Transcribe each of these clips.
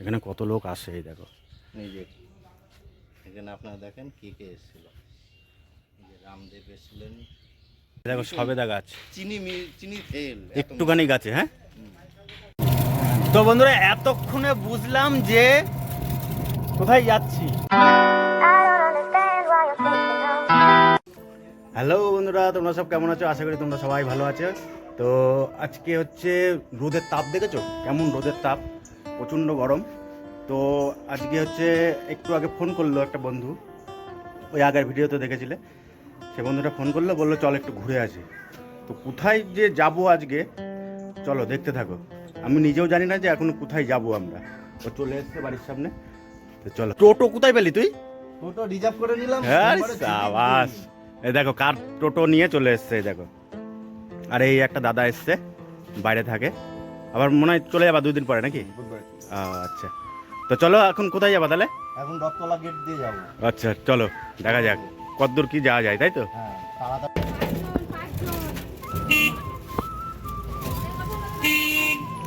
এখানে কত লোক আসে এই দেখো। এই যে এখানে আপনারা দেখেন কে কে এসেছিল। রামদেব এসেছিলেন। দেখো সবেদা গাছ। চিনি চিনি তেল একটুখানি গাছে হ্যাঁ? তো বন্ধুরা এতক্ষণে বুঝলাম যে কোথায় যাচ্ছি। হ্যালো বন্ধুরা তোমরা সব কেমন আছো? আশা করি তোমরা সবাই ভালো আছো। তো আজকে হচ্ছে রোদের তাপ দেখেছ? কেমন রোদের তাপ? প্রচণ্ড গরম। তো আজকে হচ্ছে একটু আগে ফোন করল একটা বন্ধু। ওই আগের ভিডিওতে দেখেছিলে। সে বন্ধুটা ফোন করল বলল চল একটু ঘুরে আসি। তো কোথায় যে যাব আজকে? চলো দেখতে থাকো। আমি নিজেও জানি না যে এখন কোথায় যাব আমরা। ও চলে এসছে বাড়ির সামনে। তো চলো। টোটো কোথায় পেলি তুই? টোটো রিজার্ভ করে নিলাম। হ্যাঁ সাবাস। এই দেখো কার টোটো নিয়ে চলে এসছে দেখো। আর এই একটা দাদা এসছে বাইরে থাকে। আবার মনে হয় চলে যাবা দুই দিন পরে নাকি। আচ্ছা। তো চলো এখন কোথায় যাবা তাহলে? এখন দশতলা গেট দিয়ে যাব। আচ্ছা চলো দেখা যাক। কতদূর কি যাওয়া যায় তাই তো? হ্যাঁ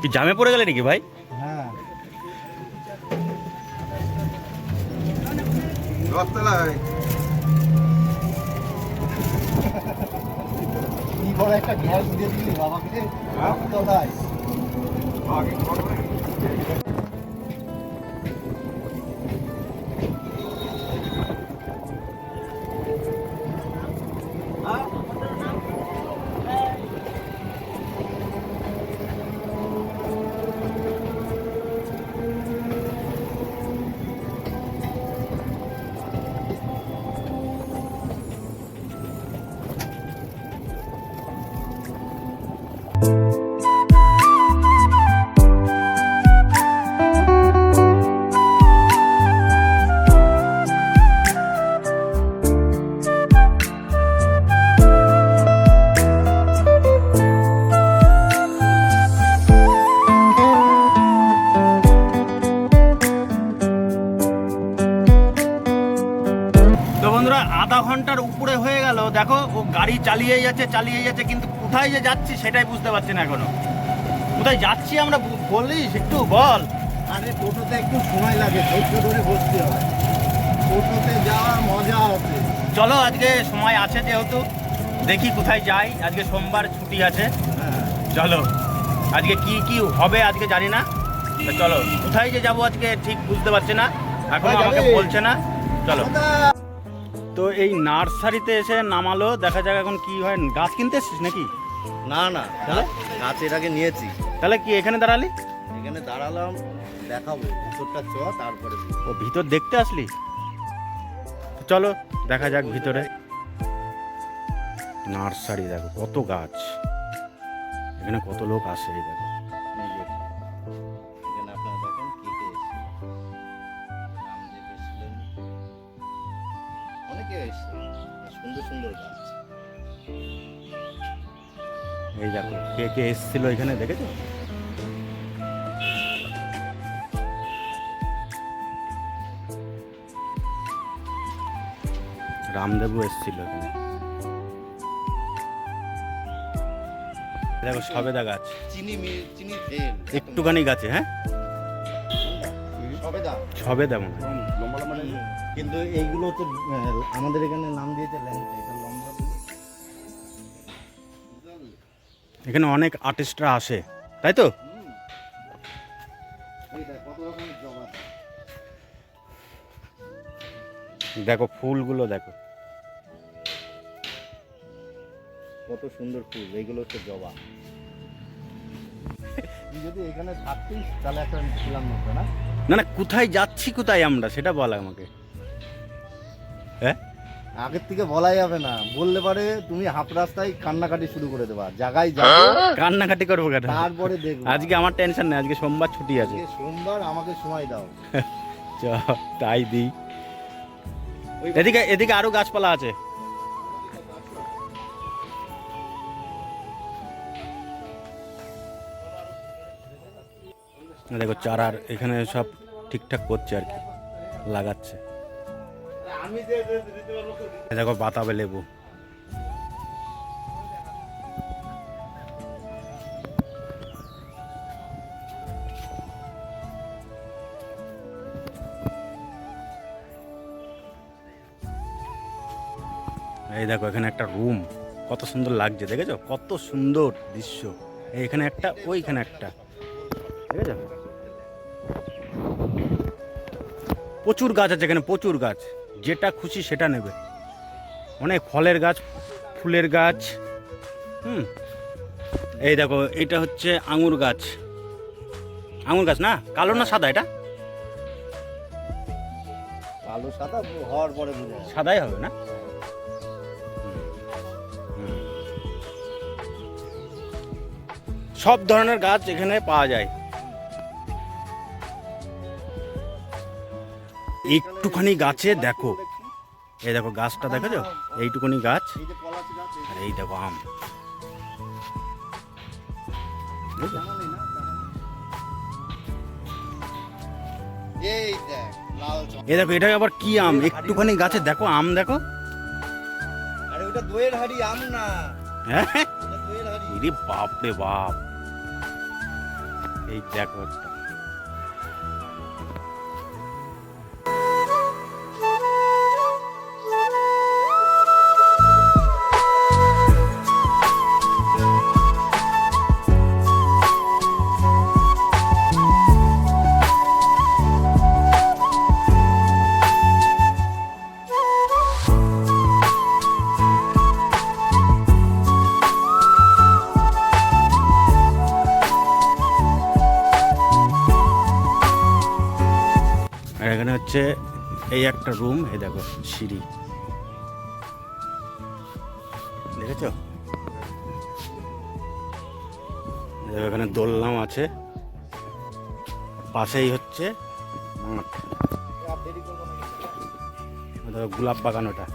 কি জামে পড়ে গেলে নাকি ভাই? হ্যাঁ। কি একটা গ্যাস দিয়ে দিলি বাবাকে। দশতলায় তো যাচ্ছে চালিয়ে যাচ্ছে কিন্তু কোথায় যে যাচ্ছি সেটাই বুঝতে পারছি না এখনও। কোথায় যাচ্ছি আমরা বলিস? একটু বল। আরে টোটোতে একটু সময় লাগে ধৈর্য ধরে বসতে হয়। টোটোতে যাওয়ার মজা আছে চলো আজকে সময় আছে যেহেতু। দেখি কোথায় যাই। আজকে সোমবার ছুটি আছে। হ্যাঁ। চলো আজকে কি কি হবে আজকে জানি না। চলো কোথায় যে যাব আজকে ঠিক বুঝতে পারছি না। এখন আমাকে বলছে না। চলো। তো এই নার্সারিতে এসে নামালো দেখা যাক এখন কি হয়। গাছ কিনতে এসছিস নাকি? না না তাহলে? গাছের আগে নিয়েছি। তাহলে কি এখানে দাঁড়ালি? এখানে দাঁড়ালাম দেখাবো ভিতরটা চ তারপরে ও ভিতর দেখতে আসলি? চলো দেখা যাক ভিতরে। নার্সারি দেখো কত গাছ। এখানে কত লোক আসে এই দেখো। এই দেখো কে কে এসেছিল এখানে দেখেছ? রামদেবু এসেছিল এখানে। দেখো সবেদা গাছ। চিনি মি- চিনি একটুখানি গাছে হ্যাঁ? সবেদা মনে হয়। কিন্তু এইগুলো তো আমাদের এখানে নাম দিয়েছে ল্যাংচা এখানে অনেক আর্টিস্টরা আসে তাই তো? দেখ, ফুলগুলো দেখো। কত সুন্দর ফুল এইগুলো হচ্ছে জবা। যদি এখানে থাকতিস তাহলে একটা ছিলাম না? না না কোথায় যাচ্ছি কোথায় আমরা সেটা বল আমাকে। আগের থেকে বলা যাবে না। বললে পারে তুমি হাফ রাস্তায় কান্নাকাটি শুরু করে দেবা জায়গায় যাব কান্নাকাটি করব কেন? তারপরে দেখব। আজকে আমার টেনশন নেই আজকে সোমবার ছুটি আছে। সোমবার আমাকে সময় দাও। চ তাই দিই এদিকে এদিকে আরও গাছপালা আছে। দেখো চারার এখানে সব ঠিকঠাক করছে আর কি লাগাচ্ছে। দেখো বাতাবে লেবু এই দেখো এখানে একটা রুম কত সুন্দর লাগছে দেখেছ কত সুন্দর দৃশ্য এখানে একটা ওইখানে একটা ঠিক আছে প্রচুর গাছ আছে এখানে প্রচুর গাছ যেটা খুশি সেটা নেবে। অনেক ফলের গাছ ফুলের গাছ হুম। এই দেখো এটা হচ্ছে আঙুর গাছ। আঙুর গাছ না? কালো না সাদা এটা? কালো সাদা হওয়ার পরে সাদাই হবে না? সব ধরনের গাছ এখানে পাওয়া যায়। একটুখানি গাছে দেখো। এই দেখো গাছটা দেখেছ? এইটুকুনি গাছ। আর এই দেখো আম। এই দেখ এটা আবার কি আম? একটুখানি গাছে দেখো আম দেখো। আরে ওটা দইয়ের হাড়ি আম না। হ্যাঁ? বাপ রে বাপ। এই দেখো হচ্ছে এই একটা রুম, এই দেখো সিঁড়ি। দেখেছ? এখানে দোলনাম আছে। পাশেই হচ্ছে মাঠ। গোলাপ বাগান ওটা।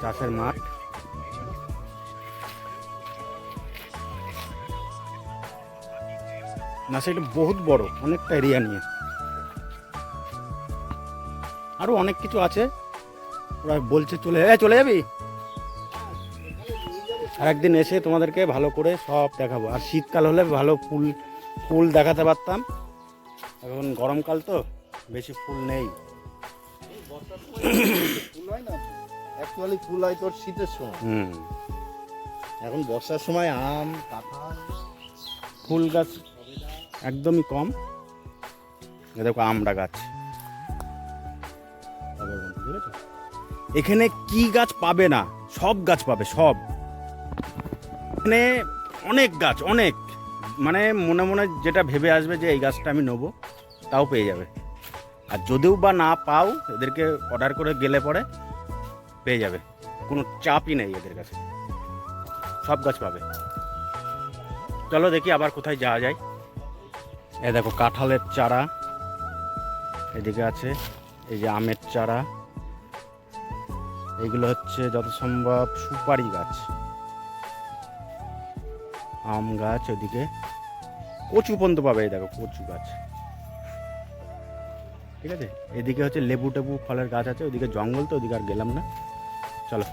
চাষের মাঠ। না, সেটা বহুত বড়, অনেকটা এরিয়া নিয়ে। আরও অনেক কিছু আছে। ওরা বলছে চলে এ চলে যাবি? আর একদিন এসে তোমাদেরকে ভালো করে সব দেখাবো। আর শীতকাল হলে ভালো ফুল ফুল দেখাতে পারতাম। এখন গরমকাল তো বেশি ফুল নেই। ফুল হয় না অ্যাকচুয়ালি ফুল হয় তোর শীতের সময়। হুম। এখন বর্ষার সময় আম কাঁঠাল ফুল গাছ একদমই কম। দেখো আমড়া গাছ। এখানে কি গাছ পাবে না? সব গাছ পাবে, সব। এখানে অনেক গাছ, অনেক। মানে মনে মনে যেটা ভেবে আসবে যে এই গাছটা আমি নেব, তাও পেয়ে যাবে। আর যদিও বা না পাও, এদেরকে অর্ডার করে গেলে পরে পেয়ে যাবে। কোনো চাপই নেই এদের কাছে। সব গাছ পাবে। চলো দেখি আবার কোথায় যাওয়া যায়। এ দেখো, কাঁঠালের চারা। এদিকে আছে, এই যে আমের চারা। এইগুলো হচ্ছে যত সম্ভব সুপারি গাছ। আম গাছ ওদিকে কচু পর্যন্ত পাবে দেখো কচু গাছ। ঠিক আছে? এদিকে হচ্ছে লেবু টেবু ফলের গাছ আছে, ওদিকে জঙ্গল তো, ওদিকে আর গেলাম না। চলো।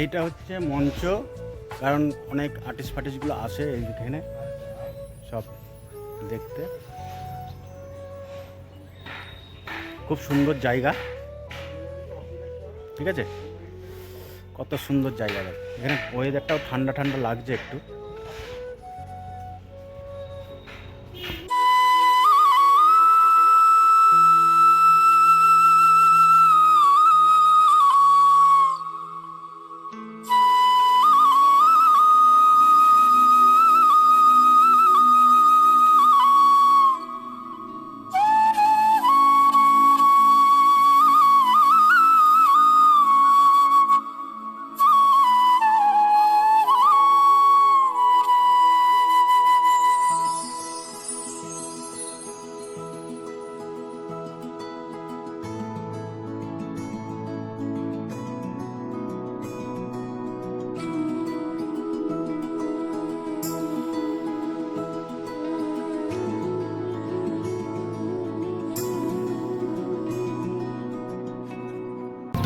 এইটা হচ্ছে মঞ্চ, কারণ অনেক আর্টিস্ট ফার্টিস্টগুলো আসে এইখানে, সব দেখতে। খুব সুন্দর জায়গা। ঠিক আছে? কত সুন্দর জায়গা। এখানে ওয়েদারটাও ঠান্ডা ঠান্ডা লাগছে একটু।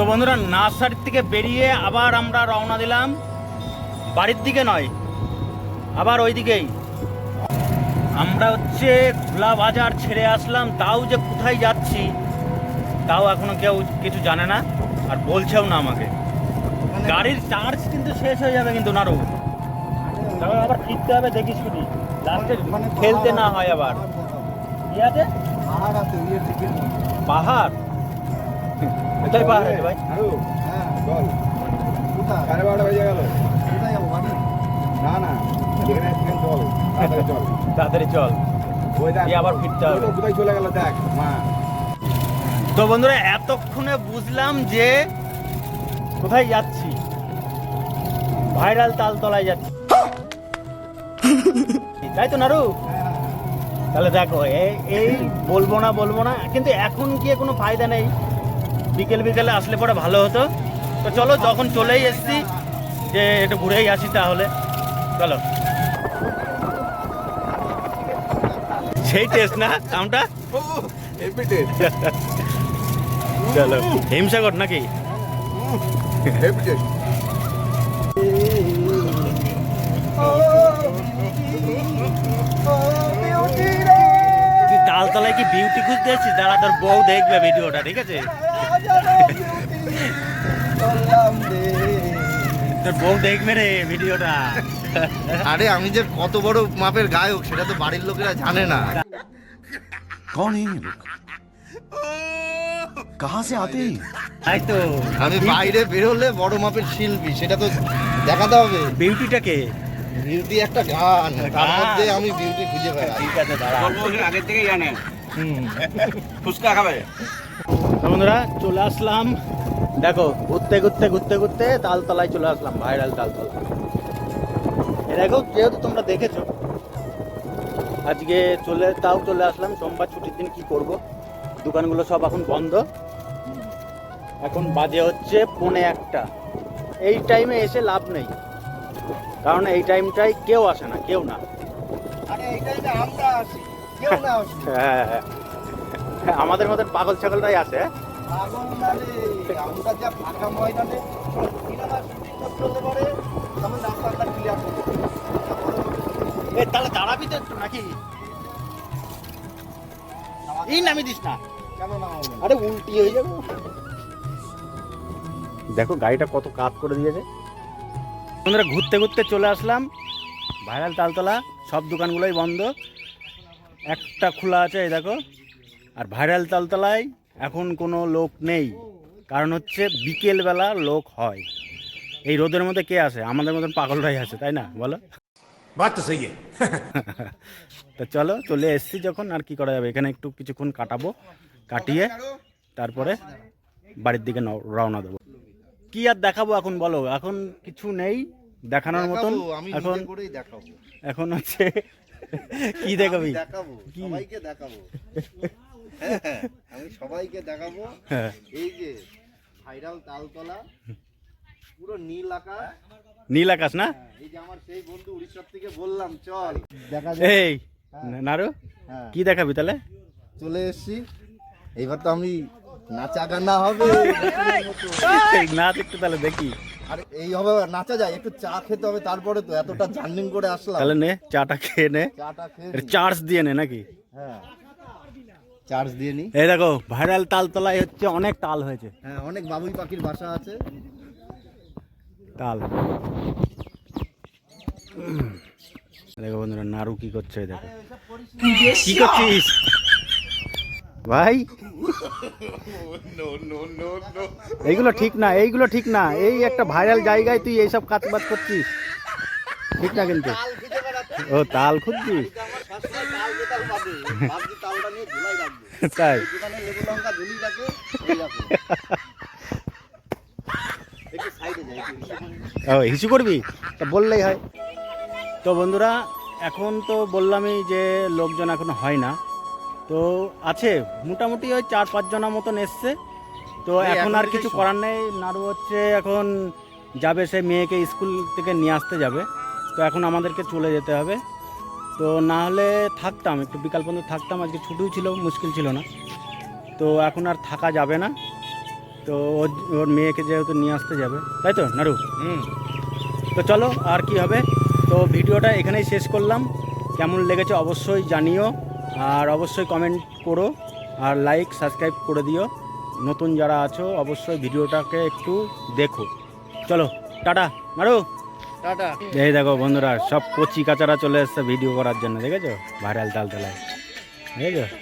তো বন্ধুরা নার্সারির থেকে বেরিয়ে আবার আমরা রওনা দিলাম। বাড়ির দিকে নয় আবার ওই দিকেই আমরা হচ্ছে খোলা বাজার ছেড়ে আসলাম তাও যে কোথায় যাচ্ছি তাও এখনও কেউ কিছু জানে না আর বলছেও না আমাকে। গাড়ির চার্জ কিন্তু শেষ হয়ে যাবে কিন্তু তারপর আবার ফিরতে হবে দেখিস শুনি লাস্টে খেলতে না হয় আবার। কি আছে? পাহাড় আছে পাহাড়? কোথায় পাহাড় আছে ভাই? হ্যাঁ বল। কোথায় সাড়ে বারোটা বেজে গেল। কোথায় যাব না না যেখানে চল তাড়াতাড়ি চল তাড়াতাড়ি চল ওই দেখ দিয়ে আবার ফিরতে হবে। তো কোথায় চলে গেল দেখ মা। তো বন্ধুরা এতক্ষণে বুঝলাম যে কোথায় যাচ্ছি। ভাইরাল তালতলায় যাচ্ছি। তাই তো নারু? তাহলে দেখো এই এই বলব না বলব না কিন্তু এখন গিয়ে কোনো ফায়দা নেই। বিকেল বিকেলে আসলে পরে ভালো হতো। তো চলো যখন চলেই এসছি যে একটু ঘুরেই আসি তাহলে। চলো। সেই টেস্ট না কামটা চলো। হিমসাগর নাকি? তুই তালতলায় কি বিউটি খুঁজতে এসেছিস? দাঁড়া তোর বউ দেখবে ভিডিওটা ঠিক আছে? আরে আমি যে কত বড় মাপের গায়ক সেটা তো বাড়ির লোকেরা জানে না। কোন কাহা সে আমি বাইরে বেরোলে বড় মাপের শিল্পী সেটা তো দেখাতে হবে। বিউটিটাকে বিউটি একটা গান তার মধ্যে আমি বিউটি খুঁজে পাই আগের থেকেই জানে। ফুচকা খাবে? বন্ধুরা চলে আসলাম। দেখো ঘুরতে ঘুরতে ঘুরতে ঘুরতে তালতলায় চলে আসলাম ভাইরাল তালতলা। দেখো যেহেতু তোমরা দেখেছ আজকে চলে তাও চলে আসলাম সোমবার ছুটির দিন কি করব? দোকানগুলো সব এখন বন্ধ। এখন বাজে হচ্ছে পৌনে একটা। এই টাইমে এসে লাভ নেই। কারণ এই টাইমটাই কেউ আসে না কেউ না। না আসি। হ্যাঁ। আমাদের মতন পাগল ছাগলটাই আসে হ্যাঁ? পাগল না রে আমরা যা ফাঁকা ময়দানে সিনেমা শুটিং করতে হলে পরে তখন রাস্তাটা ক্লিয়ার করতে এ তাহলে দাঁড়াবি তো একটু নাকি? এই নামি দিস না। কেন না? হবে আরে উল্টি হয়ে যাবে। দেখো গাড়িটা কত কাত করে দিয়েছে। বন্ধুরা ঘুরতে ঘুরতে চলে আসলাম। ভাইরাল তালতলা সব দোকানগুলোই বন্ধ। একটা খোলা আছে এই দেখো। আর ভাইরাল তালতলায় এখন কোনো লোক নেই। কারণ হচ্ছে বিকেলবেলা লোক হয়। এই রোদের মধ্যে কে আছে আমাদের মতন পাগলরাই আছে তাই না? বলো। বাদ তো চলো চলে এসছি যখন আর কি করা যাবে? এখানে একটু কিছুক্ষণ কাটাবো কাটিয়ে তারপরে বাড়ির দিকে রওনা দেবো। কি আর দেখাবো এখন বলো? এখন কিছু নেই দেখানোর মতন। এখন এখন হচ্ছে কি দেখাবি? কি? দেখাবো। আমি সবাইকে দেখাবো। হ্যাঁ। এই যে ভাইরাল তালতলা পুরো নীল আকাশ। নীল আকাশ না? এই যে আমার সেই বন্ধু উড়িষ্যার থেকে বললাম চল। দেখা এই নারু হ্যাঁ। কি দেখাবি তাহলে? চলে এসেছি। এইবার তো আমি নাচা গানা হবে। এই না দেখতে তাহলে দেখি। আরে এই হবে নাচা যায় একটু চা খেতে হবে তারপরে তো এতটা জার্নিং করে আসলাম। তাহলে নে চাটা খেয়ে নে। চাটা খেয়ে চার্জ দিয়ে নে নাকি? হ্যাঁ। চার্জ দিয়ে নি। এই দেখো ভাইরাল তাল তালতলায় হচ্ছে অনেক তাল হয়েছে। হ্যাঁ অনেক বাবুই পাখির বাসা আছে। তাল। দেখো বন্ধুরা নাড়ু কি করছে দেখো। কি করছিস? ভাই। এইগুলো ঠিক না এইগুলো ঠিক না। এই একটা ভাইরাল জায়গায় তুই এইসব কাজ বাজ করছিস। ঠিক না কিন্তু। ও তাল খুঁজছিস? তাই। ও হিসু করবি? তা বললেই হয়। তো বন্ধুরা এখন তো বললামই যে লোকজন এখন হয় না। তো আছে মোটামুটি ওই চার পাঁচ জনের মতন এসছে। তো এখন এখন আর কিছু করার নেই। নাড়ু হচ্ছে এখন যাবে সে মেয়েকে স্কুল থেকে নিয়ে আসতে যাবে। তো এখন আমাদেরকে চলে যেতে হবে। তো না হলে থাকতাম একটু বিকাল পর্যন্ত থাকতাম আজকে ছুটিও ছিল মুশকিল ছিল না। তো এখন আর থাকা যাবে না। তো ওর ওর মেয়েকে যেহেতু নিয়ে আসতে যাবে। তাই তো নাড়ু হুম। তো চলো আর কি হবে? তো ভিডিওটা এখানেই শেষ করলাম। কেমন লেগেছে অবশ্যই জানিও আর অবশ্যই কমেন্ট করো আর লাইক সাবস্ক্রাইব করে দিও। নতুন যারা আছো অবশ্যই ভিডিওটাকে একটু দেখো। চলো টাটা মারো টাটা। এই দেখো বন্ধুরা সব কচি কাচারা চলে এসছে ভিডিও করার জন্য দেখেছ? ভাইরাল তাল তালায় দেখেছ